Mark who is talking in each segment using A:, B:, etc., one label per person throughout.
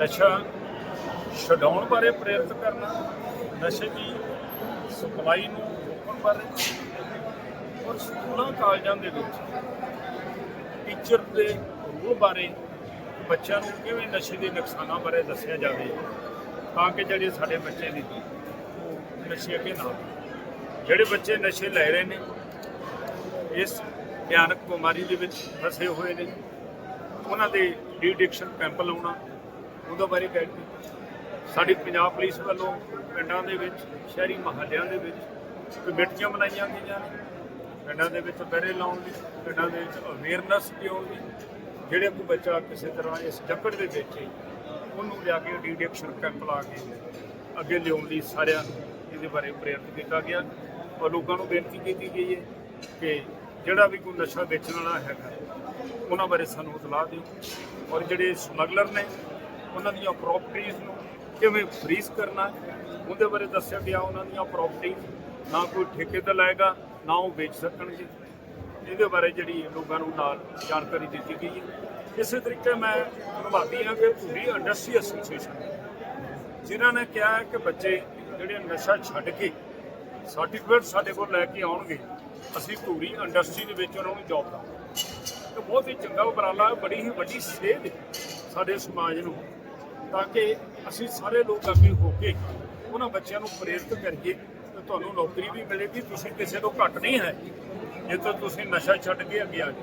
A: ਨਸ਼ਾ ਛਡਾਉਣ ਬਾਰੇ ਪ੍ਰੇਰਿਤ ਕਰਨਾ, ਨਸ਼ੇ ਦੀ ਸਪਲਾਈ ਨੂੰ ਰੋਕਣ ਬਾਰੇ ਔਰ ਸਕੂਲਾਂ, ਕਾਲਜਾਂ ਦੇ ਵਿੱਚ ਟੀਚਰ ਦੇ ਰੋਲ ਬਾਰੇ ਬੱਚਿਆਂ ਨੂੰ ਕਿਵੇਂ ਨਸ਼ੇ ਦੇ ਨੁਕਸਾਨਾਂ ਬਾਰੇ ਦੱਸਿਆ ਜਾਵੇ ਤਾਂ ਕਿ ਜਿਹੜੇ ਸਾਡੇ ਬੱਚੇ ਨੇ ਉਹ ਨਸ਼ੇ ਅੱਗੇ ਨਾ ਵਧਣ। ਜਿਹੜੇ ਬੱਚੇ ਨਸ਼ੇ ਲੈ ਰਹੇ ਨੇ, ਇਸ ਭਿਆਨਕ ਬਿਮਾਰੀ ਦੇ ਵਿੱਚ ਫਸੇ ਹੋਏ ਨੇ, ਉਹਨਾਂ ਦੇ ਡੀ ਐਡਿਕਸ਼ਨ ਕੈਂਪ ਲਾਉਣਾ ਉਹਦੇ ਬਾਰੇ ਗਾਈਡ ਕੀਤਾ। ਸਾਡੀ ਪੰਜਾਬ ਪੁਲਿਸ ਵੱਲੋਂ ਪਿੰਡਾਂ ਦੇ ਵਿੱਚ, ਸ਼ਹਿਰੀ ਮਹੱਲਿਆਂ ਦੇ ਵਿੱਚ ਕਮੇਟੀਆਂ ਬਣਾਈਆਂ ਗਈਆਂ ਨੇ। ਪਿੰਡਾਂ ਦੇ ਵਿੱਚ ਬੈਰੇ ਲਾਉਣ ਦੀ, ਪਿੰਡਾਂ ਦੇ ਵਿੱਚ ਅਵੇਅਰਨੈਸ ਦਿਉਣ ਦੀ, ਜਿਹੜੇ ਕੋਈ ਬੱਚਾ ਕਿਸੇ ਤਰ੍ਹਾਂ ਇਸ ਜੱਕੜ ਦੇ ਵਿੱਚ ਹੈ, ਉਹਨੂੰ ਲਿਆ ਕੇ ਡੀ ਐਡਿਕਸ਼ਨ ਕੈਂਪ ਲਾ ਕੇ ਅੱਗੇ ਲਿਆਉਣ ਲਈ ਸਾਰਿਆਂ ਨੂੰ ਇਹਦੇ ਬਾਰੇ ਪ੍ਰੇਰਿਤ ਕੀਤਾ ਗਿਆ। ਔਰ ਲੋਕਾਂ ਨੂੰ ਬੇਨਤੀ ਕੀਤੀ ਗਈ ਹੈ ਕਿ ਜਿਹੜਾ ਵੀ ਕੋਈ ਨਸ਼ਾ ਵੇਚਣ ਵਾਲਾ ਹੈਗਾ, ਉਹਨਾਂ ਬਾਰੇ ਸਾਨੂੰ ਇਤਲਾਹ ਦਿਓ। ਔਰ ਜਿਹੜੇ ਸਮਗਲਰ ਨੇ ਉਹਨਾਂ ਦੀਆਂ ਪ੍ਰਾਪਰਟੀਆਂ ਨੂੰ ਕਿਵੇਂ ਫਰੀਜ਼ ਕਰਨਾ ਉਹਦੇ ਬਾਰੇ ਦੱਸਿਆ ਗਿਆ ਉਹਨਾਂ ਦੀਆਂ ਪ੍ਰਾਪਰਟੀ ਨਾ ਕੋਈ ਠੇਕੇ ਤੇ ਲਾਏਗਾ, ਨਾ ਉਹ ਵੇਚ ਸਕਣਗੇ। ਇਹਦੇ ਬਾਰੇ ਜਿਹੜੀ ਲੋਕਾਂ ਨੂੰ ਨਾਲ ਜਾਣਕਾਰੀ ਦਿੱਤੀ ਗਈ ਹੈ। ਇਸੇ ਤਰੀਕੇ ਮੈਂ ਧੰਨਵਾਦੀ ਹਾਂ ਕਿ ਧੂਰੀ ਇੰਡਸਟਰੀ ਐਸੋਸੀਏਸ਼ਨ ਜਿਨ੍ਹਾਂ ਨੇ ਕਿਹਾ ਹੈ ਕਿ ਬੱਚੇ ਜਿਹੜੇ ਨਸ਼ਾ ਛੱਡ ਕੇ ਸਰਟੀਫਿਕੇਟ ਸਾਡੇ ਕੋਲ ਲੈ ਕੇ ਆਉਣਗੇ, ਅਸੀਂ ਧੂਰੀ ਇੰਡਸਟਰੀ ਦੇ ਵਿੱਚ ਉਹਨਾਂ ਨੂੰ ਜੌਬ ਦਵਾਂਗੇ। ਤੇ ਬਹੁਤ ਹੀ ਚੰਗਾ ਉਪਰਾਲਾ ਬੜੀ ਹੀ ਵੱਡੀ ਸੇਧ ਹੈ। ਸਾਡੇ ਸਮਾਜ ਨੂੰ, ਤਾਂ ਕਿ ਅਸੀਂ ਸਾਰੇ ਲੋਕ ਅੱਗੇ ਹੋ ਕੇ ਉਹਨਾਂ ਬੱਚਿਆਂ ਨੂੰ ਪ੍ਰੇਰਿਤ ਕਰੀਏ ਤੇ ਤੁਹਾਨੂੰ ਨੌਕਰੀ ਵੀ ਮਿਲੇਗੀ ਤੁਸੀਂ ਕਿਸੇ ਤੋਂ ਘੱਟ ਨਹੀਂ ਹੈ। ਜੇ ਤਾਂ ਤੁਸੀਂ ਨਸ਼ਾ ਛੱਡ ਕੇ ਅੱਗੇ ਆ ਜਾਓ।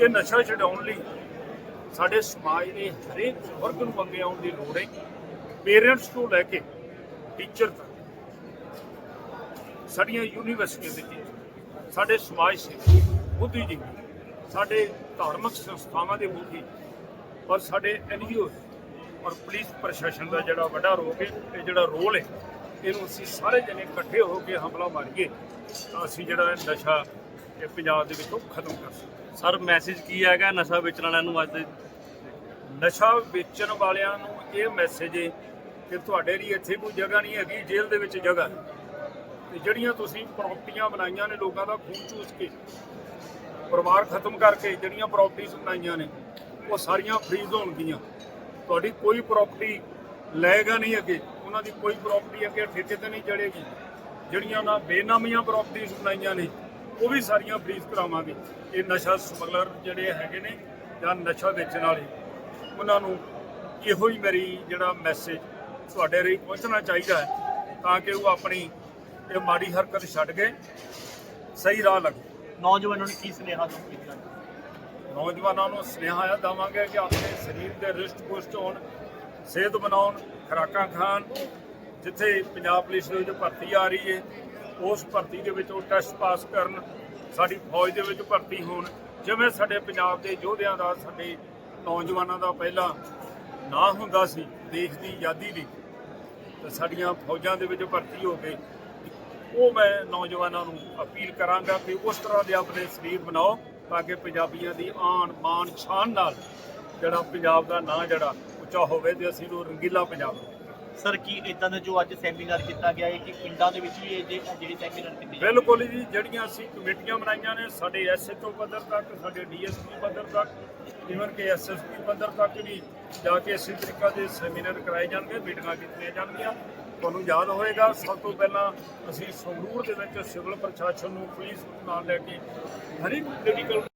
A: ਇਹ ਨਸ਼ਾ ਛਡਾਉਣ ਲਈ ਸਾਡੇ ਸਮਾਜ ਦੇ ਹਰੇਕ ਵਰਗ ਨੂੰ ਅੱਗੇ ਆਉਣ ਦੀ ਲੋੜ ਹੈ। ਪੇਰੈਂਟਸ ਤੋਂ ਲੈ ਕੇ ਟੀਚਰ ਤੱਕ, ਸਾਡੀਆਂ ਯੂਨੀਵਰਸਿਟੀਆਂ ਦੇ ਟੀਚਰ, ਸਾਡੇ ਸਮਾਜ ਸੇਵੀ ਬੁੱਧੀਜੀਵੀ, ਸਾਡੇ ਧਾਰਮਿਕ ਸੰਸਥਾਵਾਂ ਦੇ ਮੁਖੀ ਔਰ ਸਾਡੇ ਐਨਜੀਓ ਔਰ ਪੁਲਿਸ ਪ੍ਰਸ਼ਾਸਨ ਦਾ ਜਿਹੜਾ ਵੱਡਾ ਰੋਲ ਹੈ ਇਹ ਜਿਹੜਾ ਰੋਲ ਹੈ ਇਹਨੂੰ ਅਸੀਂ ਸਾਰੇ ਜਣੇ ਇਕੱਠੇ ਹੋ ਕੇ ਹਮਲਾ ਮਾਰੀਏ ਤਾਂ ਅਸੀਂ ਜਿਹੜਾ ਨਸ਼ਾ ਇਹ ਪੰਜਾਬ ਦੇ ਵਿੱਚੋਂ ਖਤਮ ਕਰ ਸਕਦੇ
B: ਸਰ ਮੈਸੇਜ ਕੀ ਹੈਗਾ ਨਸ਼ਾ ਵੇਚਣ ਵਾਲਿਆਂ ਨੂੰ ਅੱਜ
A: ਨਸ਼ਾ ਵੇਚਣ ਵਾਲਿਆਂ ਨੂੰ ਇਹ ਮੈਸੇਜ ਹੈ ਕਿ ਤੁਹਾਡੇ ਲਈ ਇੱਥੇ ਕੋਈ ਜਗ੍ਹਾ ਨਹੀਂ ਹੈਗੀ ਜੇਲ੍ਹ ਦੇ ਵਿੱਚ ਜਗ੍ਹਾ। ਤੇ ਜਿਹੜੀਆਂ ਤੁਸੀਂ ਪ੍ਰਾਪਰਟੀਆਂ ਬਣਾਈਆਂ ਨੇ ਲੋਕਾਂ ਦਾ ਖੂਨ ਚੂਸ ਕੇ ਪਰਿਵਾਰ ਖਤਮ ਕਰਕੇ ਜਿਹੜੀਆਂ ਪ੍ਰਾਪਰਟੀਆਂ ਬਣਾਈਆਂ ਨੇ ਉਹ ਸਾਰੀਆਂ ਫਰੀਜ਼ ਹੋਣਗੀਆਂ ਤੁਹਾਡੀ ਕੋਈ ਪ੍ਰਾਪਰਟੀ ਲਏਗਾ ਨਹੀਂ ਅੱਗੇ। ਉਹਨਾਂ ਦੀ ਕੋਈ ਪ੍ਰਾਪਰਟੀ ਅੱਗੇ ਠੇਕੇ ਤੇ ਨਹੀਂ ਚੜੇਗੀ ਜਿਹੜੀਆਂ ਉਹਨਾਂ ਬੇਨਾਮੀਆਂ ਪ੍ਰਾਪਰਟੀਆਂ ਬਣਾਈਆਂ ਨੇ, ਉਹ ਵੀ ਸਾਰੀਆਂ ਫਰੀਜ਼ ਕਰਾਵਾਂਗੇ। ਇਹ ਨਸ਼ਾ ਸਮਗਲਰ ਜਿਹੜੇ ਹੈਗੇ ਨੇ ਜਾਂ ਨਸ਼ਾ ਵੇਚਣ ਵਾਲੇ, ਉਹਨਾਂ ਨੂੰ ਇਹੋ ਹੀ ਮੇਰੀ ਜਿਹੜਾ ਮੈਸੇਜ ਤੁਹਾਡੇ ਰਹੀ ਪਹੁੰਚਣਾ ਚਾਹੀਦਾ ਹੈ, ਤਾਂ ਕਿ ਉਹ ਆਪਣੀ ਇਹ ਮਾੜੀ ਹਰਕਤ ਛੱਡ ਕੇ ਸਹੀ ਰਾਹ ਲੱਗੇ।
B: ਨੌਜਵਾਨਾਂ ਨੂੰ ਕੀ ਸੁਨੇਹਾ ਦੋਗੇ
A: ਨੌਜਵਾਨਾਂ ਨੂੰ ਸੁਨੇਹਾ ਇਹ ਦੇਵਾਂਗੇ ਕਿ ਆਪਣੇ ਸਰੀਰ ਦੇ ਰਿਸ਼ਟ ਪੁਸ਼ਟ ਹੋਣ, ਸਿਹਤ ਬਣਾਉਣ, ਖੁਰਾਕਾਂ ਖਾਣ, ਜਿੱਥੇ ਪੰਜਾਬ ਪੁਲਿਸ ਦੇ ਵਿੱਚ ਭਰਤੀ ਆ ਰਹੀ ਹੈ ਉਸ ਭਰਤੀ ਦੇ ਵਿੱਚ ਉਹ ਟੈਸਟ ਪਾਸ ਕਰਨ, ਸਾਡੀ ਫੌਜ ਦੇ ਵਿੱਚ ਭਰਤੀ ਹੋਣ, ਜਿਵੇਂ ਸਾਡੇ ਪੰਜਾਬ ਦੇ ਯੋਧਿਆਂ ਦਾ, ਸਾਡੇ ਨੌਜਵਾਨਾਂ ਦਾ ਪਹਿਲਾਂ ਨਾਂ ਹੁੰਦਾ ਸੀ, ਦੇਸ਼ ਦੀ ਆਜ਼ਾਦੀ ਲਈ, ਤੇ ਸਾਡੀਆਂ ਫੌਜਾਂ ਦੇ ਵਿੱਚ ਭਰਤੀ ਹੋ ਕੇ, ਉਹ ਮੈਂ ਨੌਜਵਾਨਾਂ ਨੂੰ ਅਪੀਲ ਕਰਾਂਗਾ ਕਿ ਉਸ ਤਰ੍ਹਾਂ ਦੇ ਆਪਣੇ ਸਰੀਰ ਬਣਾਓ ਤਾਂ ਕਿ ਪੰਜਾਬੀਆਂ ਦੀ ਆਣ ਮਾਣ ਸ਼ਾਨ ਨਾਲ ਜਿਹੜਾ ਪੰਜਾਬ ਦਾ ਨਾਂ ਜਿਹੜਾ ਉੱਚਾ ਹੋਵੇ ਤੇ ਅਸੀਂ ਨੂੰ ਰੰਗੀਲਾ ਪੰਜਾਬ।
B: ਸਰ ਕੀ ਇਦਾਂ ਦਾ ਜੋ ਅੱਜ ਸੈਮੀਨਾਰ ਕੀਤਾ ਗਿਆ ਹੈ ਕਿ ਪਿੰਡਾਂ ਦੇ ਵਿੱਚ ਵੀ ਇਹ ਜਿਹੜੇ ਸੈਮੀਨਾਰ ਕੀਤੇ
A: ਬਿਲਕੁਲ ਜੀ ਜਿਹੜੀਆਂ ਅਸੀਂ ਕਮੇਟੀਆਂ ਬਣਾਈਆਂ ਨੇ ਸਾਡੇ ਐਸਐਚਓ ਪੱਧਰ ਤੱਕ ਸਾਡੇ ਡੀਐਸਪੀ ਪੱਧਰ ਤੱਕ ਇਵਨ ਕਿ ਐਸਐਸਪੀ ਪੱਧਰ ਤੱਕ ਵੀ ਜਾ ਕੇ ਇਸੇ ਤਰੀਕਾ ਦੇ ਸੈਮੀਨਾਰ ਕਰਾਏ ਜਾਣਗੇ ਮੀਟਿੰਗਾਂ ਕੀਤੀਆਂ ਜਾਣਗੀਆਂ ਤੁਹਾਨੂੰ ਯਾਦ ਹੋਏਗਾ ਸਭ ਤੋਂ ਪਹਿਲਾਂ ਅਸੀਂ ਸੰਗਰੂਰ ਦੇ ਵਿੱਚ ਸਿਵਲ ਪ੍ਰਸ਼ਾਸਨ ਨੂੰ ਪੁਲਿਸ ਨੂੰ ਨਾਲ ਲੈ ਕੇ ਹਰ ਇੱਕ ਮੈਡੀਕਲ